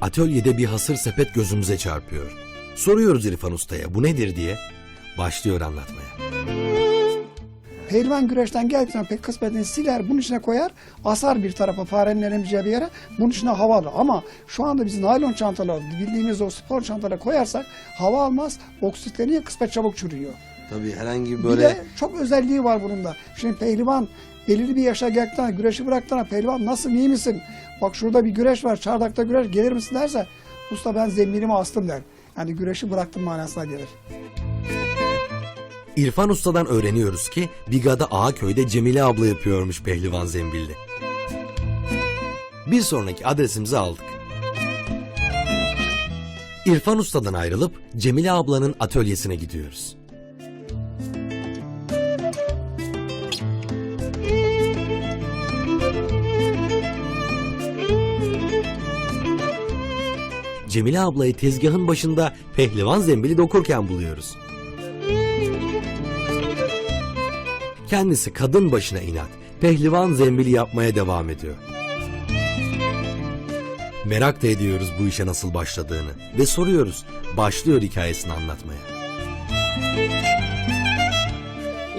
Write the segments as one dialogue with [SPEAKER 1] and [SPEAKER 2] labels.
[SPEAKER 1] Atölyede bir hasır sepet gözümüze çarpıyor. Soruyoruz İrfan Usta'ya bu nedir diye. Başlıyor anlatmaya.
[SPEAKER 2] Pehlivan güreşten geldikten pek kısmetini siler, bunun içine koyar, asar bir tarafa farenin eremeyeceği bir yere, bunun içine hava alır. Ama şu anda biz naylon çantalar, bildiğimiz o spor çantalara koyarsak hava almaz, oksitleniyor, kısmet çabuk çürüyor.
[SPEAKER 1] Tabii herhangi
[SPEAKER 2] Bir de çok özelliği var bunun da. Şimdi pehlivan belirli bir yaşa geldikten güreşi bıraktıktan pehlivan nasıl iyi misin? Bak şurada bir güreş var, çardakta güreş gelir misin derse usta ben zembilimi astım der. Yani güreşi bıraktım manasına gelir.
[SPEAKER 1] İrfan Usta'dan öğreniyoruz ki Biga'da Ağaköy'de Cemile abla yapıyormuş pehlivan zembilli. Bir sonraki adresimizi aldık. İrfan Usta'dan ayrılıp Cemile ablanın atölyesine gidiyoruz. Cemile ablayı tezgahın başında pehlivan zembili dokurken buluyoruz. Kendisi kadın başına inat, pehlivan zembili yapmaya devam ediyor. Merak da ediyoruz bu işe nasıl başladığını ve soruyoruz. Başlıyor hikayesini anlatmaya.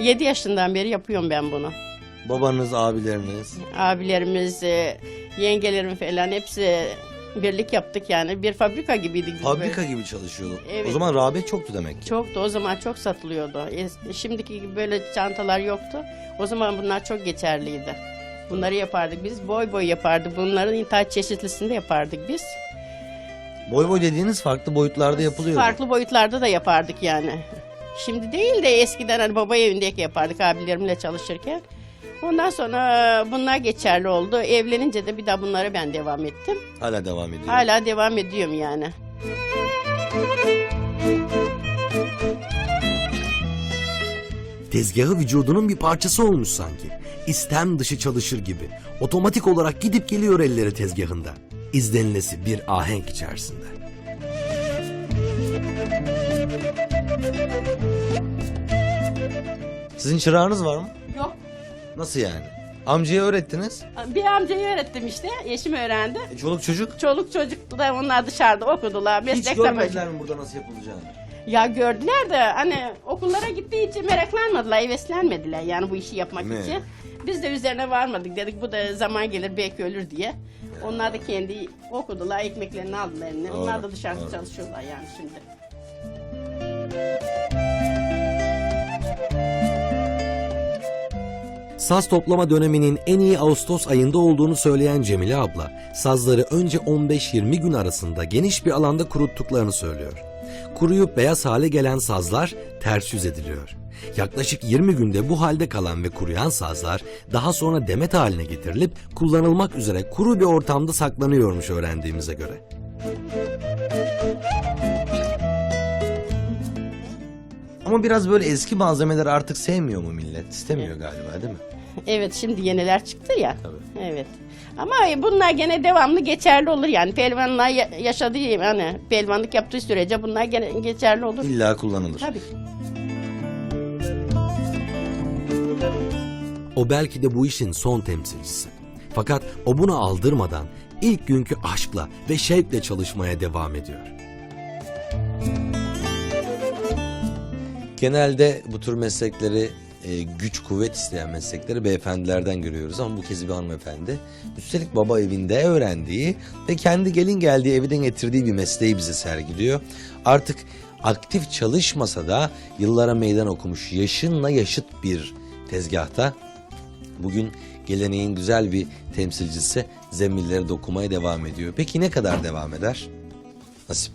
[SPEAKER 3] 7 yaşından beri yapıyorum ben bunu.
[SPEAKER 1] Babanız, abileriniz.
[SPEAKER 3] Abilerimiz, e, yengelerim falan hepsi birlik yaptık yani. Bir fabrika gibiydik biz
[SPEAKER 4] Fabrika gibi çalışıyordu.
[SPEAKER 3] Evet.
[SPEAKER 4] O zaman rağbet çoktu demek ki.
[SPEAKER 3] Çoktu o zaman çok satılıyordu. Es- Şimdiki gibi böyle çantalar yoktu. O zaman bunlar çok geçerliydi. Bunları yapardık biz. Boy boy yapardık. Bunların intaç çeşitlisinde yapardık biz.
[SPEAKER 4] Boy boy dediğiniz farklı boyutlarda yapılıyordu.
[SPEAKER 3] Farklı boyutlarda da yapardık yani. Şimdi değil de eskiden hani baba evindeki yapardık abilerimle çalışırken. Ondan sonra bunlar geçerli oldu. Evlenince de bir daha bunlara ben devam ettim.
[SPEAKER 4] Hala devam ediyor.
[SPEAKER 3] Hala devam ediyorum yani.
[SPEAKER 1] Tezgahı vücudunun bir parçası olmuş sanki. İstem dışı çalışır gibi. Otomatik olarak gidip geliyor elleri tezgahında. İzlenilesi bir ahenk içerisinde.
[SPEAKER 4] Sizin çırağınız var mı?
[SPEAKER 3] Yok.
[SPEAKER 4] Nasıl yani? Amcaya öğrettiniz.
[SPEAKER 3] Bir amcayı öğrettim işte. Eşim öğrendi.
[SPEAKER 4] E, çoluk çocuk.
[SPEAKER 3] Çoluk çocuk da onlar dışarıda okudular.
[SPEAKER 4] Hiç görmediler mi burada nasıl yapılacağını?
[SPEAKER 3] Ya gördüler de hani okullara gittiği için meraklanmadılar, heveslenmediler yani bu işi yapmak
[SPEAKER 4] Mi?
[SPEAKER 3] için. Biz de üzerine varmadık dedik bu da zaman gelir belki ölür diye. Onlar da kendi okudular, ekmeklerini aldılar eline. Onlar da dışarıda
[SPEAKER 4] doğru.
[SPEAKER 3] çalışıyorlar yani şimdi.
[SPEAKER 1] Saz toplama döneminin en iyi Ağustos ayında olduğunu söyleyen Cemile abla, sazları önce 15-20 gün arasında geniş bir alanda kuruttuklarını söylüyor. Kuruyup beyaz hale gelen sazlar ters yüz ediliyor. Yaklaşık 20 günde bu halde kalan ve kuruyan sazlar daha sonra demet haline getirilip kullanılmak üzere kuru bir ortamda saklanıyormuş öğrendiğimize göre.
[SPEAKER 4] Ama biraz böyle eski malzemeleri artık sevmiyor mu millet? İstemiyor galiba değil mi?
[SPEAKER 3] Evet şimdi yeniler çıktı ya.
[SPEAKER 4] Tabii.
[SPEAKER 3] Evet. Ama bunlar gene devamlı geçerli olur yani. Pelvanlar ya- yaşadığı hani pelvanlık yaptığı sürece bunlar gene geçerli olur.
[SPEAKER 4] İlla kullanılır.
[SPEAKER 3] Tabii.
[SPEAKER 1] O belki de bu işin son temsilcisi. Fakat o bunu aldırmadan ilk günkü aşkla ve şevkle çalışmaya devam ediyor.
[SPEAKER 4] Genelde bu tür meslekleri e, güç kuvvet isteyen meslekleri beyefendilerden görüyoruz ama bu kez bir hanımefendi. Üstelik baba evinde öğrendiği ve kendi gelin geldiği evden getirdiği bir mesleği bize sergiliyor. Artık aktif çalışmasa da yıllara meydan okumuş yaşınla yaşıt bir tezgahta bugün geleneğin güzel bir temsilcisi zemilleri dokumaya devam ediyor. Peki ne kadar devam eder? Nasip.